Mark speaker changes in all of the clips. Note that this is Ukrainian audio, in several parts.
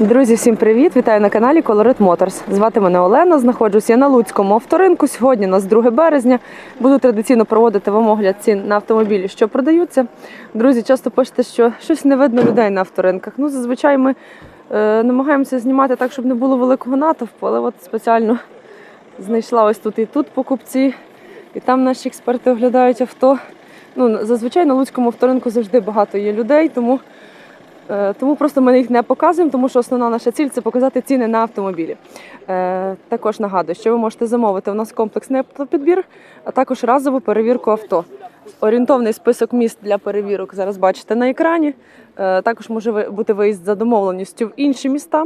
Speaker 1: Друзі, всім привіт! Вітаю на каналі Colorit Motors. Звати мене Олена. Знаходжусь я на Луцькому авторинку. Сьогодні у нас 2 березня. Буду традиційно проводити вам огляд цін на автомобілі, що продаються. Друзі, часто пишете, що щось не видно людей на авторинках. Ну, зазвичай ми е, намагаємося знімати так, щоб не було великого натовпу, але от спеціально знайшла ось тут і тут покупці, і там наші експерти оглядають авто. Ну, зазвичай на Луцькому авторинку завжди багато є людей, тому. Е, Тому просто ми їх не показуємо, тому що основна наша ціль це показати ціни на автомобілі. Е, Також нагадую, що ви можете замовити у нас комплексний автопідбір, а також разову перевірку авто. Орієнтовний список міст для перевірок зараз бачите на екрані. Е, Також може бути виїзд за домовленістю в інші міста.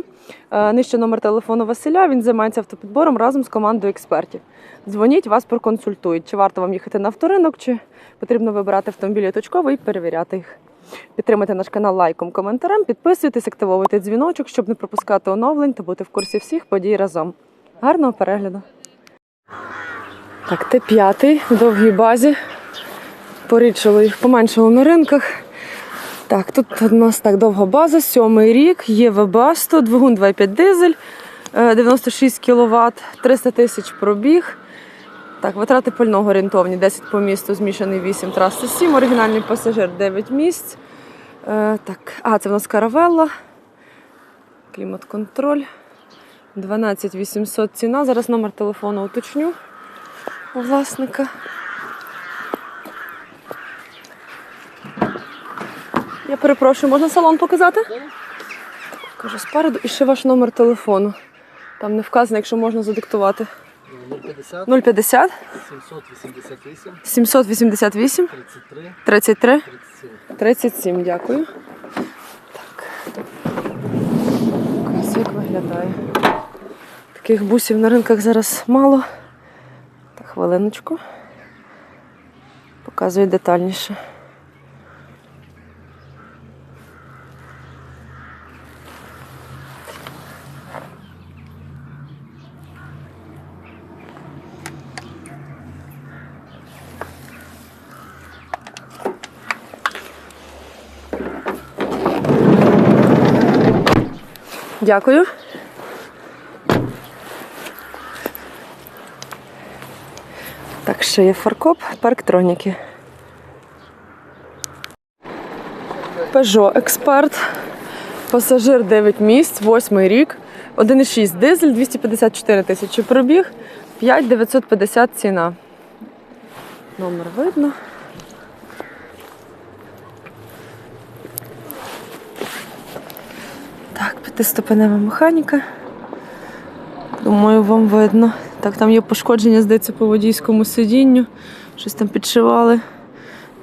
Speaker 1: Нижче номер телефону Василя. Він займається автопідбором разом з командою експертів. Дзвоніть, вас проконсультують, чи варто вам їхати на авторинок, чи потрібно вибирати автомобілі точково і перевіряти їх. Підтримайте наш канал лайком, коментарем, підписуйтесь, активовуйте дзвіночок, щоб не пропускати оновлень та бути в курсі всіх подій разом. Гарного перегляду. Так, Т5 в довгій базі. Порідшало їх поменшало на ринках. Так, тут у нас так довга база, сьомий рік, є ВБА-100, двигун 2,5 дизель, е, 96 кВт, 300 тисяч пробіг. Так, витрати пального орієнтовні, 10 по місту, змішаний 8, траса 7, оригінальний пасажир 9 місць. Е, так, а, це в нас каравелла. Клімат-контроль. 12 800 ціна. Зараз номер телефону уточню у власника. Я перепрошую, можна салон показати? Кажу спереду і ще ваш номер телефону. Там не вказано, якщо можна задиктувати.
Speaker 2: 050
Speaker 1: 050
Speaker 2: 788
Speaker 1: 788
Speaker 2: 33
Speaker 1: 33
Speaker 2: 37.
Speaker 1: 37, дякую. Так. Ось як виглядає. Таких бусів на ринках зараз мало. Так, хвилиночку. Показую детальніше. Дякую. Так, ще є фаркоп, парктроніки. Peugeot Експерт. Пасажир 9 місць, 8 рік, 1,6 дизель, 254 тисячі пробіг, 5950 ціна. Номер видно. Так, п'ятиступенева механіка. Думаю, вам видно. Так, там є пошкодження, здається, по водійському сидінню. Щось там підшивали.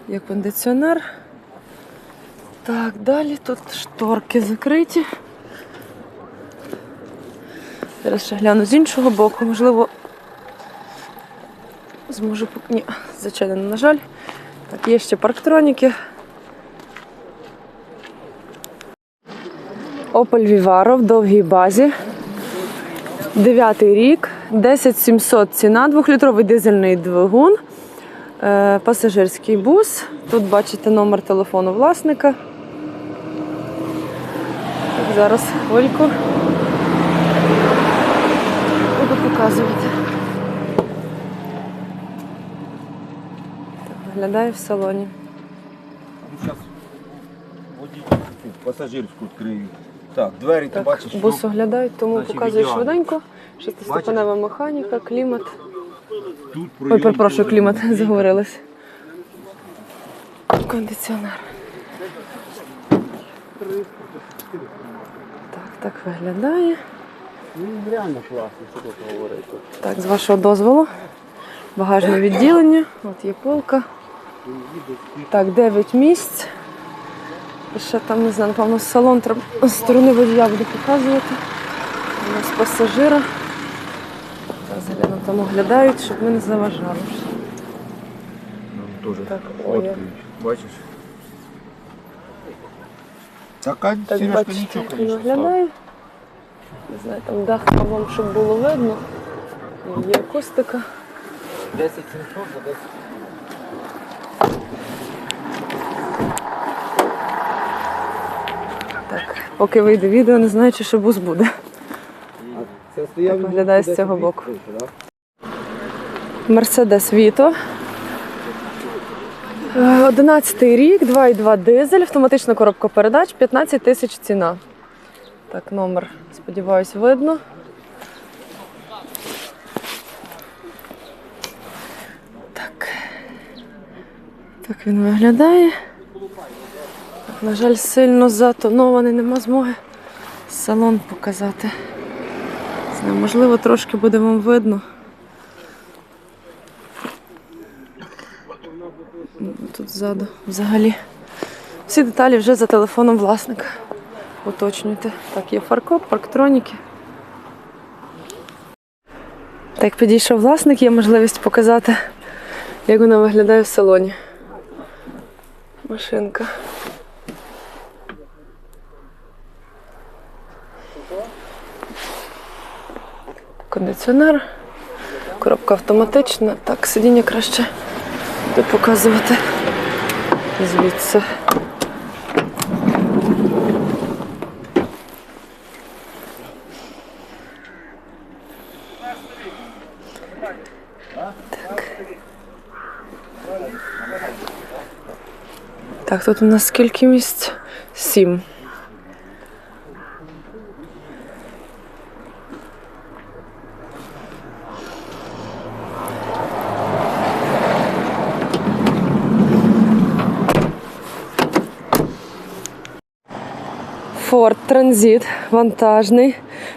Speaker 1: Є кондиціонер. Так, далі тут шторки закриті. Зараз ще гляну з іншого боку, можливо, зможу Ні, зачинено, на жаль. Так, є ще парктроніки. Opel Vivaro в довгій базі. Дев'ятий рік, 10700 ціна, двохлітровий дизельний двигун, е, пасажирський бус. Тут бачите номер телефону власника. Так, зараз хвильку. Буду показувати. Так, виглядає в салоні.
Speaker 3: Зараз водій пасажирську відкрию. Так, двері ти бачиш.
Speaker 1: бус оглядають, тому
Speaker 3: Значить,
Speaker 1: показую
Speaker 3: ідеально.
Speaker 1: швиденько. Шестиступенева механіка, клімат.
Speaker 3: ну, тут
Speaker 1: Ой,
Speaker 3: пройом
Speaker 1: перепрошую, клімат заговорилась. Кондиціонер. Так, так виглядає.
Speaker 2: Ну, реально класно, що тут говорити.
Speaker 1: Так, з вашого дозволу. Багажне відділення. От є полка. Так, 9 місць. І ще там, не знаю, напевно, салон треба з сторони водія буду показувати. У нас пасажира. Зараз гляну, там оглядають, щоб ми не заважали.
Speaker 3: Нам теж
Speaker 1: Так, я-.
Speaker 3: Бачиш?
Speaker 1: Так,
Speaker 3: сірочка
Speaker 1: бачите,
Speaker 3: нічого,
Speaker 1: як він
Speaker 3: звісно,
Speaker 1: виглядає. Не знаю, там дах вам, щоб було видно. Є акустика.
Speaker 2: 10 700 за 10.
Speaker 1: Так, Поки вийде відео, не знаю, чи ще бус буде. Так виглядає з цього боку. Мерседес Віто. 11 рік, 2,2 дизель, автоматична коробка передач, 15 тисяч ціна. Так, номер, сподіваюсь, видно. Так. Так він виглядає. На жаль, сильно затонований, нема змоги салон показати. Можливо, трошки буде вам видно. Тут ззаду взагалі. Всі деталі вже за телефоном власника. Уточнюйте. Так, є фаркоп, парктроніки. Так, підійшов власник, є можливість показати, як вона виглядає в салоні. Машинка. Кондиціонер. Коробка автоматична. Так, сидіння краще буде показувати звідси. Так. Так, тут у нас скільки місць? Сім. Ford Transit вантажний.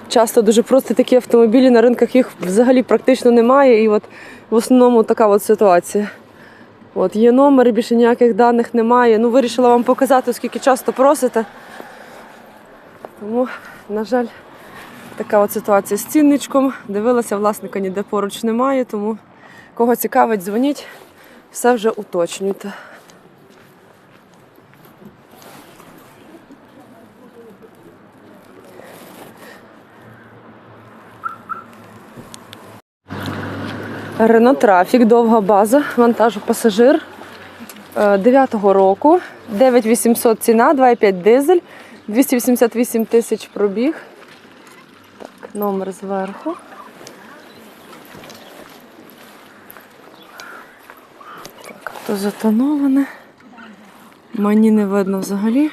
Speaker 1: Часто дуже просто такі автомобілі на ринках їх взагалі практично немає. І от в основному така от ситуація. От є номер, більше ніяких даних немає. Ну, вирішила вам показати, оскільки часто просите. Тому, на жаль, така от ситуація з цінничком. Дивилася, власника ніде поруч немає, тому кого цікавить, дзвоніть, все вже уточнюйте. Рено Трафік, довга база, вантажу пасажир 9-го року, 9800 ціна, 2,5 дизель, 288 тисяч пробіг. Так, номер зверху. Так, то затоноване. Мені не видно взагалі.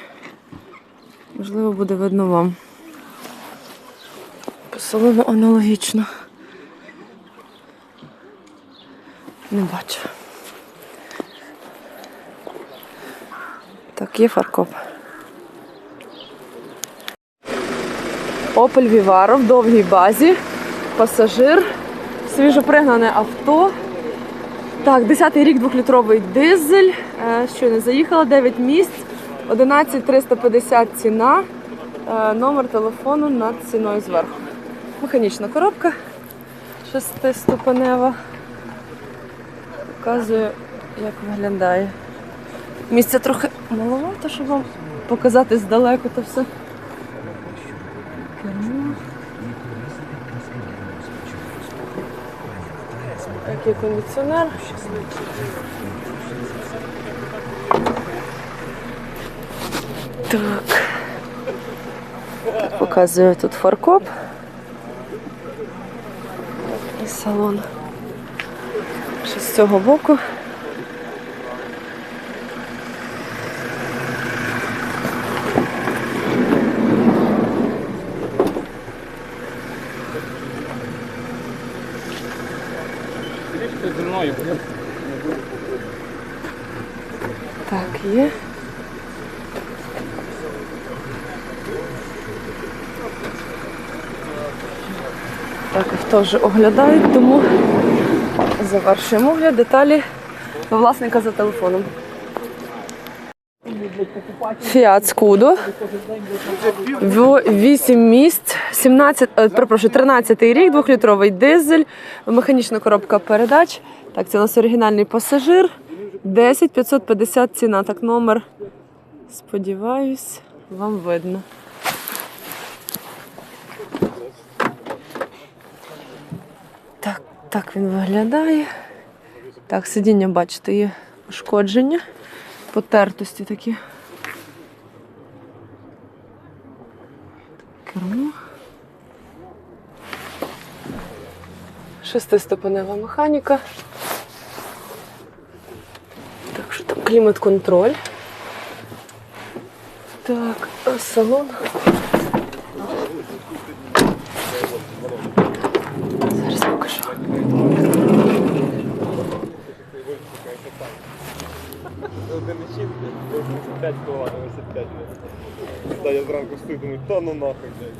Speaker 1: Можливо, буде видно вам. По салону аналогічно. Не бачу. Так, є фаркоп. Opel Vivaro в довгій базі. Пасажир. Свіжопригнане авто. Так, 10-й рік, двохлітровий дизель. Е, Щойно заїхала, 9 місць, 11 350 ціна. Е, Номер телефону над ціною зверху. Механічна коробка шестиступенева. Показую, як виглядає. Місця трохи маловато, щоб вам показати здалеку то все. Який кондиціонер. Так. Показую тут фаркоп. І салон. Цього боку. Так, є. Так, авто вже оглядають, тому завершуємо огляд. Деталі власника за телефоном. Фіат Скудо. 8 місць, 17, е, перепрошую, 13 рік, двохлітровий дизель, механічна коробка передач. Так, це у нас оригінальний пасажир. 10 550 ціна. Так, номер. Сподіваюсь, вам видно. Так, він виглядає. Так, сидіння, бачите, є ушкодження, потертості такі. кермо. Шестиступенева механіка. Так, що там клімат-контроль. Так, а салон. Зараз покажу.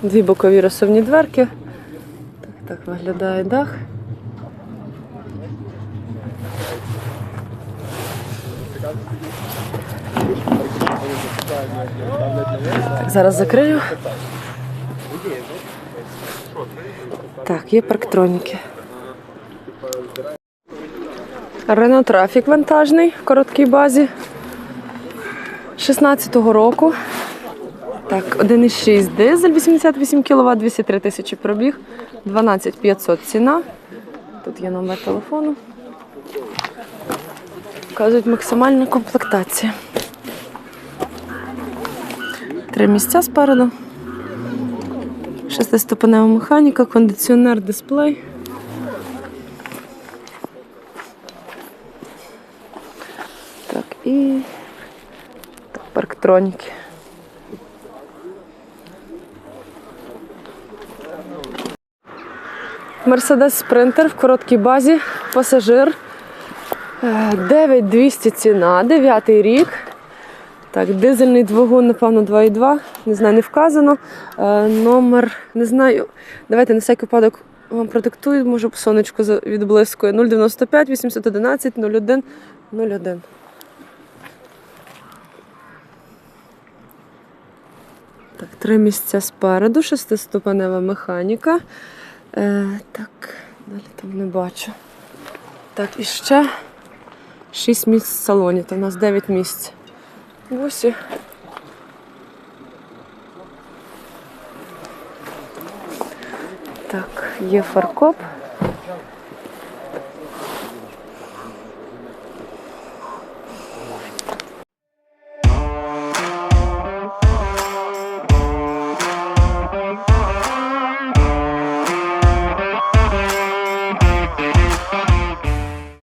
Speaker 1: Дві бокові розсувні дверки. Так, так виглядає дах. Так, зараз закрию. Так, є парктроніки. Рено Трафік вантажний в короткій базі. 16-го року. Так, 1,6 дизель, 88 кВт, 203 тисячі пробіг, 12 500 ціна. Тут є номер телефону. Вказують максимальна комплектація. Три місця спереду. Шестиступенева механіка, кондиціонер, дисплей. Так, і так, парктроніки. Мерседес Спринтер в короткій базі, пасажир. Е, 9200 ціна, 9 рік. Так, дизельний двигун, напевно, 2,2. Не знаю, не вказано. Е, Номер, не знаю. Давайте на всякий випадок вам продиктую, може, сонечко відблискує. 095 811 01 01. Так, три місця спереду, шестиступенева механіка. Е, так, далі там не бачу. Так, і ще 6 місць в салоні, то в нас 9 місць. Ось. і. Так, є фаркоп.